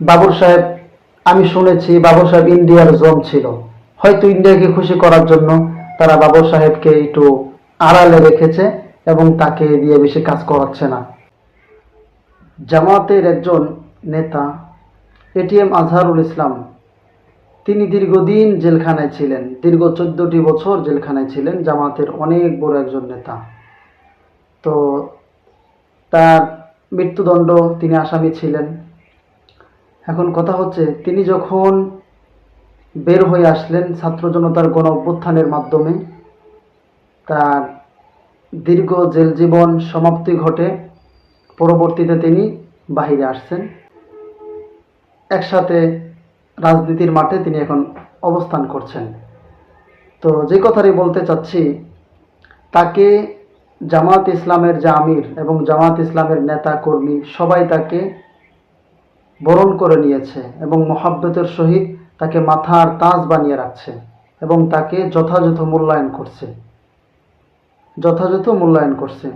বাবর সাহেব, আমি শুনেছি বাবর সাহেব ইন্ডিয়ার জম ছিল। হয়তো ইন্ডিয়াকে খুশি করার জন্য তারা বাবর সাহেবকে একটু আড়ালে রেখেছে এবং তাকে দিয়ে বেশি কাজ করাচ্ছে না। জামাতের একজন নেতা এটিএম আজহারুল ইসলাম, তিনি দীর্ঘদিন জেলখানায় ছিলেন, দীর্ঘ চোদ্দটি বছর জেলখানায় ছিলেন জামাতের অনেক বড় একজন নেতা। তো তার মৃত্যুদণ্ড, তিনি আসামি ছিলেন। এখন কথা হচ্ছে, তিনি যখন বের হয়ে আসলেন ছাত্র জনতার গণ অভ্যুত্থানের মাধ্যমে, তার দীর্ঘ জেল জীবন সমাপ্তি ঘটে, পরবর্তীতে তিনি বাহিরে আসছেন। একসাথে রাজনীতির মাঠে তিনি এখন অবস্থান করছেন। তো যে কথাটি বলতে চাচ্ছি, তাকে জামাত ইসলামের যে আমির এবং জামাত ইসলামের নেতা কর্মী সবাই তাকে বরণ করে নিয়েছে এবং মহাব্বতের সহিত তাকে মাথার তাজ বানিয়ে রাখছে এবং তাকে যথাযথ মূল্যায়ন করছে। যথাযথ মূল্যায়ন করছে।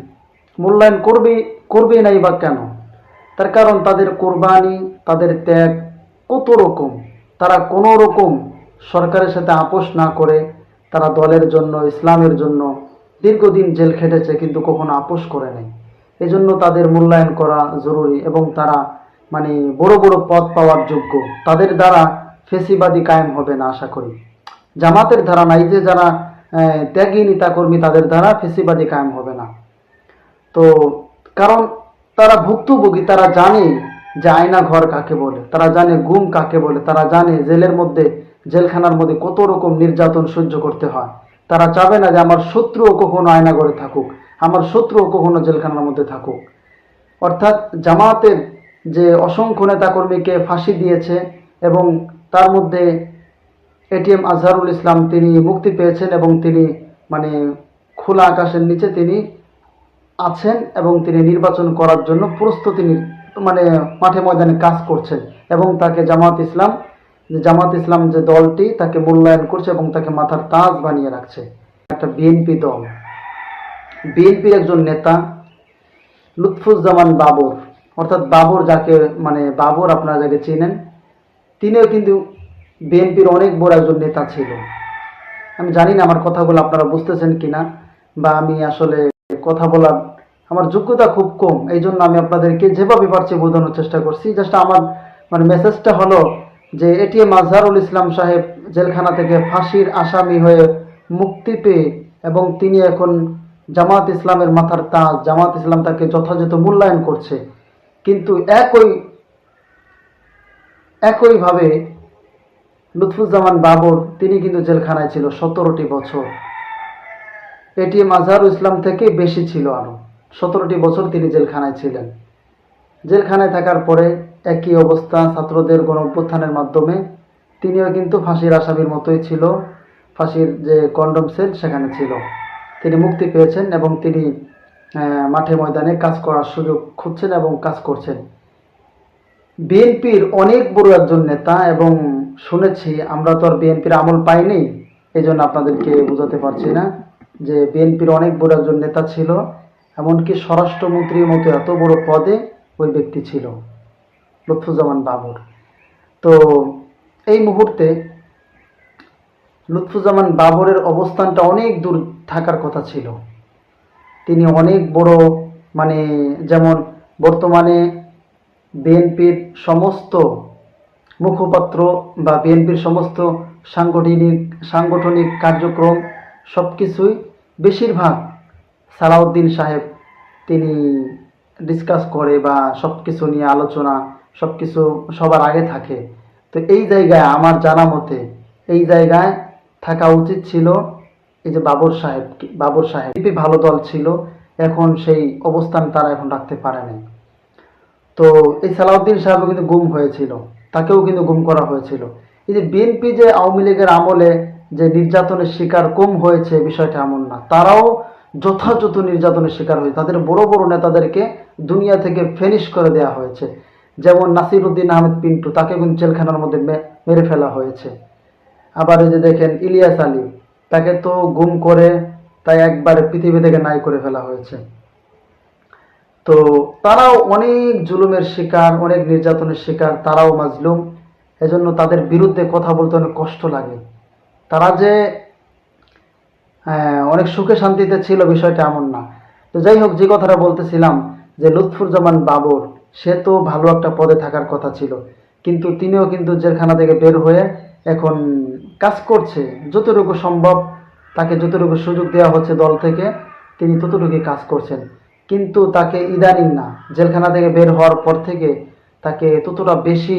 মূল্যায়ন করবে করবেই নাই বা কেন? তার কারণ তাদের কোরবানি, তাদের ত্যাগ কত রকম? তারা কোনো রকম সরকারের সাথে আপোষ না করে তারা দলের জন্য, ইসলামের জন্য দীর্ঘদিন জেল খেটেছে কিন্তু কখনো আপোষ করে নাই। এজন্য তাদের মূল্যায়ন করা জরুরি এবং তারা মানে বড় বড় পদ পাওয়ার যোগ্য। তাদের দ্বারা ফেসিবাদী কায়েম হবে না, আশা করি। জামাতের ধারা নাই যে যারা ত্যাগী নেতাকর্মী, তাদের দ্বারা ফেসিবাদী কায়েম হবে না। তো কারণ তারা ভুক্তভোগী, তারা জানে যে আয়না ঘর কাকে বলে, তারা জানে গুম কাকে বলে, তারা জানে জেলের মধ্যে, জেলখানার মধ্যে কত রকম নির্যাতন সহ্য করতে হয়। তারা চাবে না যে আমার শত্রুও কখনো আয়না ঘরে থাকুক, আমার শত্রুও কখনো জেলখানার মধ্যে থাকুক। অর্থাৎ জামাতের যে অসংখ্য নেতাকর্মীকে ফাঁসি দিয়েছে এবং তার মধ্যে এটিএম আজহারুল ইসলাম তিনি মুক্তি পেয়েছেন এবং তিনি মানে খোলা আকাশের নিচে তিনি আছেন এবং তিনি নির্বাচন করার জন্য প্রস্তুতি মানে মাঠে ময়দানে কাজ করছেন এবং তাকে জামাত ইসলাম জামাত ইসলাম যে দলটি তাকে মূল্যায়ন করছে এবং তাকে মাথার তাজ বানিয়ে রাখছে। একটা বিএনপি দল। বিএনপির একজন নেতা লুৎফুজ্জামান বাবর। অর্থাৎ বাবর যাকে মানে বাবর আপনারা যাকে চেনেন, তিনিও কিন্তু বিএনপির অনেক বড় একজন নেতা ছিল। আমি জানি না আমার কথাগুলো আপনারা বুঝতেছেন কিনা, বা আমি আসলে কথা বলার আমার যোগ্যতা খুব কম এই জন্য আমি আপনাদেরকে যেভাবে পারছি বোঝানোর চেষ্টা করছি। জাস্ট আমার মানে মেসেজটা হলো যে এটিএম আজহারুল ইসলাম সাহেব জেলখানা থেকে ফাঁসির আসামি হয়ে মুক্তি পেয়ে এবং তিনি এখন জামাত ইসলামের মাথার তাজ, জামাত ইসলাম তাকে যথাযথ মূল্যায়ন করছে। কিন্তু একই, একইভাবে লুৎফুজ্জামান বাবর, তিনি কিন্তু জেলখানায় ছিল সতেরোটি বছর। এটি আজহারুল ইসলাম থেকে বেশি ছিল আরও সতেরোটি বছর তিনি জেলখানায় ছিলেন। জেলখানায় থাকার পরে একই অবস্থা ছাত্রদের গণ অভ্যুত্থানের মাধ্যমে। তিনিও কিন্তু ফাঁসির আসামির মতোই ছিল। ফাঁসির যে কন্ডম সেল সেখানে ছিল। তিনি মুক্তি পেয়েছেন এবং তিনি মাঠে ময়দানে কাজ করার সুযোগ খুঁজছেন এবং কাজ করছেন। বিএনপির অনেক বড় একজন নেতা এবং শুনেছি, আমরা তো আর বিএনপির আমল পাইনি এই জন্য আপনাদেরকে বোঝাতে পারছি না যে বিএনপির অনেক বড় একজন নেতা ছিল, এমনকি স্বরাষ্ট্রমন্ত্রীর মতো এত বড় পদে ওই ব্যক্তি ছিল, লুৎফুজ্জামান বাবর। তো এই মুহূর্তে লুৎফুজ্জামান বাবরের অবস্থানটা অনেক দূর থাকার কথা ছিল। তিনি অনেক বড় মানে যেমন বর্তমানে বিএনপির সমস্ত মুখপাত্র বা বিএনপির সমস্ত সাংগঠনিক সাংগঠনিক কার্যক্রম সব কিছুই বেশিরভাগ সালাউদ্দিন সাহেব তিনি ডিসকাস করে বা সব কিছু নিয়ে আলোচনা সব কিছু সবার আগে থাকে। তো এই জায়গায় আমার জানা মতে এই জায়গায় থাকা উচিত ছিল এই যে বাবর সাহেব বাবর সাহেব বিএনপি ভালো দল ছিল, এখন সেই অবস্থান তারা এখন রাখতে পারেনি তো এই সালাউদ্দিন সাহেবও কিন্তু গুম হয়েছিল, তাকেও কিন্তু গুম করা হয়েছিল। এই যে বিএনপি যে আওয়ামী লীগের আমলে যে নির্যাতনের শিকার কম হয়েছে, বিষয়টা এমন না। তারাও যথাযথ নির্যাতনের শিকার হয়েছে। তাদের বড় বড় নেতাদেরকে দুনিয়া থেকে ফেনিশ করে দেওয়া হয়েছে। যেমন নাসির উদ্দিন আহমেদ পিন্টু, তাকে কিন্তু জেলখানার মধ্যে মেরে ফেলা হয়েছে। আবার এই যে দেখেন ইলিয়াস আলী তাকে তো গুম করে তাই একবারে পৃথিবী থেকে নাই করে ফেলা হয়েছে। তো তারাও অনেক জুলুমের শিকার অনেক নির্যাতনের শিকার তারাও মাজলুম। এজন্য তাদের বিরুদ্ধে কথা বলতে অনেক কষ্ট লাগে। তারা যে হ্যাঁ, অনেক সুখে শান্তিতে ছিল বিষয়টা এমন না। তো যাই হোক যে কথাটা বলতেছিলাম যে লুৎফুজ্জামান বাবর সে তো ভালো একটা পদে থাকার কথা ছিল। কিন্তু তিনিও কিন্তু জেলখানা থেকে বের হয়ে এখন কাজ করছে। যতটুকু সম্ভব তাকে যতটুকু সুযোগ দেওয়া হচ্ছে দল থেকে, তিনি ততটুকুই কাজ করছেন। কিন্তু তাকে ইদানিং না, জেলখানা থেকে বের হওয়ার পর থেকে তাকে ততটা বেশি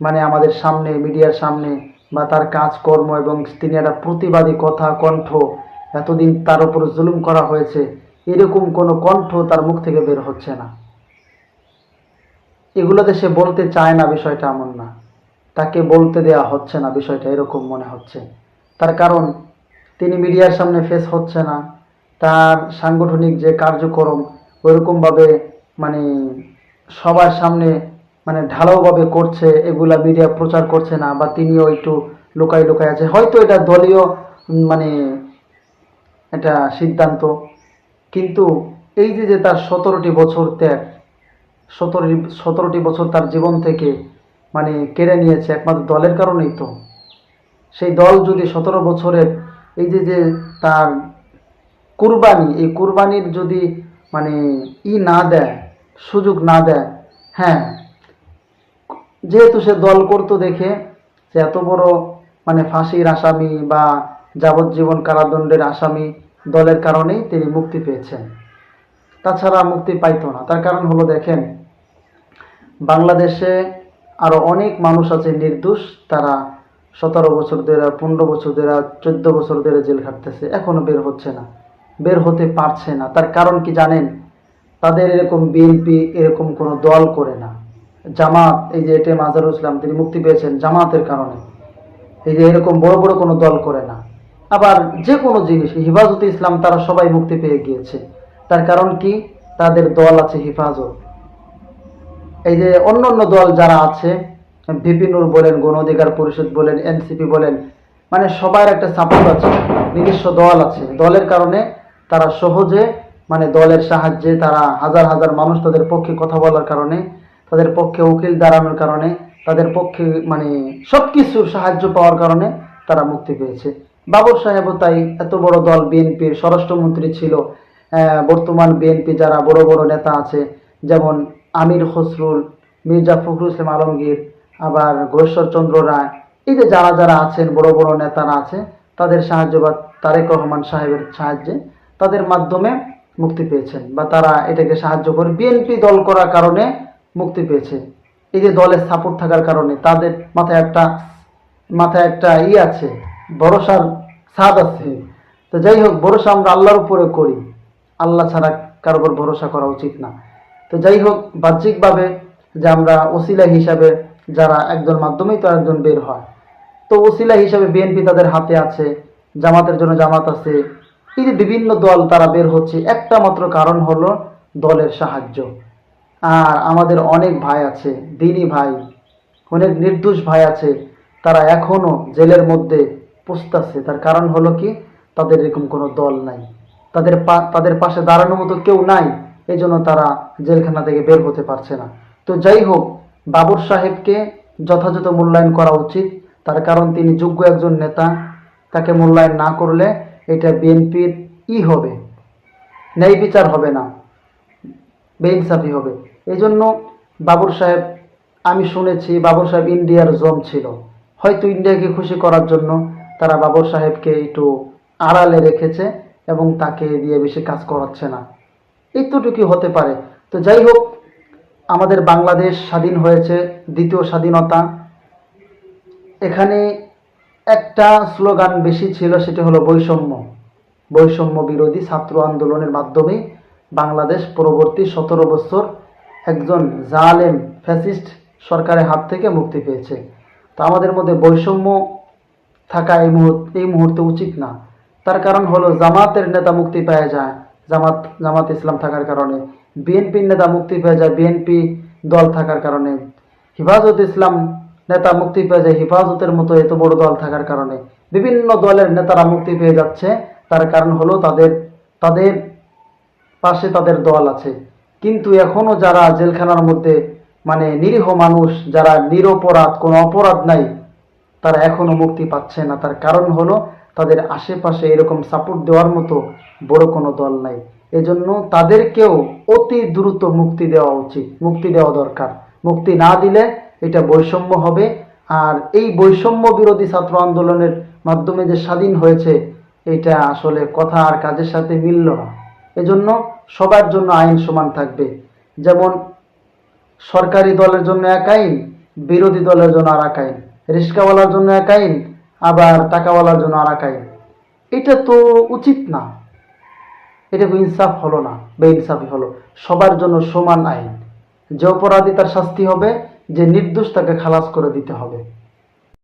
মানে আমাদের সামনে, মিডিয়ার সামনে বা তার কাজকর্ম এবং তিনি একটা প্রতিবাদী কথা, কণ্ঠ এতদিন তার উপর জুলুম করা হয়েছে, এরকম কোনো কণ্ঠ তার মুখ থেকে বের হচ্ছে না। এগুলোতে সে বলতে চায় না বিষয়টা এমন না। তাকে বলতে দেয়া হচ্ছে না, বিষয়টা এরকম মনে হচ্ছে। তার কারণ, তিনি মিডিয়ার সামনে ফেস হচ্ছে না। তার সাংগঠনিক যে কার্যক্রম, ওইরকমভাবে মানে সবার সামনে মানে ঢালাওভাবে করছে, এগুলা মিডিয়া প্রচার করছে না বা তিনিও একটু লুকাই লুকাই আছে। হয়তো এটা দলীয় মানে এটা সিদ্ধান্ত। কিন্তু এই যে যে তার সতেরোটি বছর ত্যাগ সতেরো সতেরোটি বছর তার জীবন থেকে মানে কেড়ে নিয়েছে একমাত্র দলের কারণেই তো। সেই দল যদি সতেরো বছরের এই যে যে তার কুরবানি, এই কুরবানির যদি মানে ই না দেয়, সুযোগ না দেয় হ্যাঁ যেহেতু সে দল করতো দেখে যে এত বড় মানে ফাঁসির আসামি বা যাবজ্জীবন কারাদণ্ডের আসামি দলের কারণেই তিনি মুক্তি পেয়েছেন। তাছাড়া মুক্তি পাইতো না। তার কারণ হলো, দেখেন, বাংলাদেশে আরও অনেক মানুষ আছে নির্দোষ, তারা সতেরো বছর ধরে, পনেরো বছর ধরে, চোদ্দ বছর ধরে জেল খাটতেছে, এখনও বের হচ্ছে না। বের হতে পারছে না। তার কারণ কি জানেন? তাদের এরকম বিএনপি এরকম কোনো দল করে না। জামাত, এই যে এটে মাজারুল ইসলাম, তিনি মুক্তি পেয়েছেন জামাতের কারণে। এই যে এরকম বড় বড় কোনো দল করে না। আবার যে কোনো জিনিস, হিফাজতে ইসলাম, তারা সবাই মুক্তি পেয়ে গিয়েছে। তার কারণ কি? তাদের দল আছে হিফাজত। এই যে অন্য অন্য দল যারা আছে বিপিনুর বলেন, গণ অধিকার পরিষদ বলেন, এনসিপি বলেন মানে সবার একটা সাপোর্ট আছে, নিজস্ব দল আছে। দলের কারণে তারা সহজে মানে দলের সাহায্যে তারা হাজার হাজার মানুষ তাদের পক্ষে কথা বলার কারণে, তাদের পক্ষে উকিল দাঁড়ানোর কারণে, তাদের পক্ষে মানে সব কিছুর সাহায্য পাওয়ার কারণে তারা মুক্তি পেয়েছে। বাবর সাহেবও তাই, এত বড় দল বিএনপির স্বরাষ্ট্রমন্ত্রী ছিল বর্তমান বিএনপি যারা বড় বড় নেতা আছে, যেমন আমির খসরুল, মির্জা ফখরুল ইসলাম আলমগীর, আবার চন্দ্র রায়, এই যে যারা যারা আছেন, বড় বড় নেতারা আছে, তাদের সাহায্য বা তারেক রহমান সাহেবের সাহায্যে তাদের মাধ্যমে মুক্তি পেয়েছেন বা তারা এটাকে সাহায্য করে বিএনপি দল করার কারণে মুক্তি পেয়েছে। এই যে দলের সাপোর্ট থাকার কারণে তাদের মাথায় একটা মাথায় একটা ই আছে, ভরসার স্বাদ আছে। তো যাই হোক, ভরসা আমরা আল্লাহর উপরে করি। আল্লাহ ছাড়া কারোর ভরসা করা উচিত না। তো যাই হোক, বাহ্যিকভাবে যে আমরা ওসিলা হিসাবে যারা একজন মাধ্যমেই তো একজন বের হয়, তো ওসিলা হিসাবে বিএনপি তাদের হাতে আছে, জামাতের জন্য জামাত আছে। এই যে বিভিন্ন দল তারা বের হচ্ছে, একটা মাত্র কারণ হলো দলের সাহায্য। আর আমাদের অনেক ভাই আছে, দিনী ভাই, অনেক নির্দোষ ভাই আছে, তারা এখনও জেলের মধ্যে পুষতাছে তার কারণ হলো কি? তাদের এরকম কোনো দল নাই। তাদের তাদের পাশে দাঁড়ানোর মতো কেউ নাই। এই জন্য তারা জেলখানা থেকে বের হতে পারছে না। তো যাই হোক, বাবর সাহেবকে যথাযথ মূল্যায়ন করা উচিত। তার কারণ তিনি যোগ্য একজন নেতা। তাকে মূল্যায়ন না করলে এটা বিএনপির ই হবে, ন্যায় বিচার হবে না, বেইনসাফি হবে। এই জন্য বাবর সাহেব, আমি শুনেছি বাবর সাহেব ইন্ডিয়ার জম ছিল। হয়তো ইন্ডিয়াকে খুশি করার জন্য তারা বাবর সাহেবকে একটু আড়ালে রেখেছে এবং তাকে দিয়ে বেশি কাজ করাচ্ছে না। একটুটুকু হতে পারে। তো যাই হোক, আমাদের বাংলাদেশ স্বাধীন হয়েছে, দ্বিতীয় স্বাধীনতা। এখানে একটা স্লোগান বেশি ছিল, সেটা হলো বৈষম্য। বৈষম্য বিরোধী ছাত্র আন্দোলনের মাধ্যমে বাংলাদেশ পরবর্তী সতেরো বছর একজন জালেম ফ্যাসিস্ট সরকারের হাত থেকে মুক্তি পেয়েছে। তো আমাদের মধ্যে বৈষম্য থাকা এই মুহূর্তে এই মুহূর্তে উচিত না। তার কারণ হলো জামাতের নেতা মুক্তি পেয়ে যায় জামাত জামাত ইসলাম থাকার কারণে বিএনপির নেতা মুক্তি পেয়ে যায় বিএনপি দল থাকার কারণে। হিফাজত ইসলাম নেতা মুক্তি পেয়ে যায়, হিফাজতের মতো এত বড় দল থাকার কারণে। বিভিন্ন দলের নেতারা মুক্তি পেয়ে যাচ্ছে, তার কারণ হলো তাদের তাদের পাশে তাদের দল আছে। কিন্তু এখনও যারা জেলখানার মধ্যে মানে নিরীহ মানুষ, যারা নিরপরাধ, কোনো অপরাধ নাই, তারা এখনও মুক্তি পাচ্ছে না। তার কারণ হলো তাদের আশেপাশে এরকম সাপোর্ট দেওয়ার মতো বড় কোনো দল নাই। এজন্য তাদেরকেও অতি দ্রুত মুক্তি দেওয়া উচিত, মুক্তি দেওয়া দরকার। মুক্তি না দিলে এটা বৈষম্য হবে। আর এই বৈষম্য বিরোধী ছাত্র আন্দোলনের মাধ্যমে যে স্বাধীন হয়েছে, এটা আসলে কথা আর কাজের সাথে মিলল না। এজন্য সবার জন্য আইন সমান থাকবে। যেমন সরকারি দলের জন্য এক আইন, বিরোধী দলের জন্য আর এক আইন রিক্সাওয়ালার জন্য এক আইন, আবার টাকাওয়ালার জন্য আর এক আইন। এটা তো উচিত না। এটা ইনসাফ হলো না, বেইনসাফি হলো। সবার জন্য সমান আইন। যে অপরাধী তার শাস্তি হবে, যে নির্দোষ তাকে খালাস করে দিতে হবে।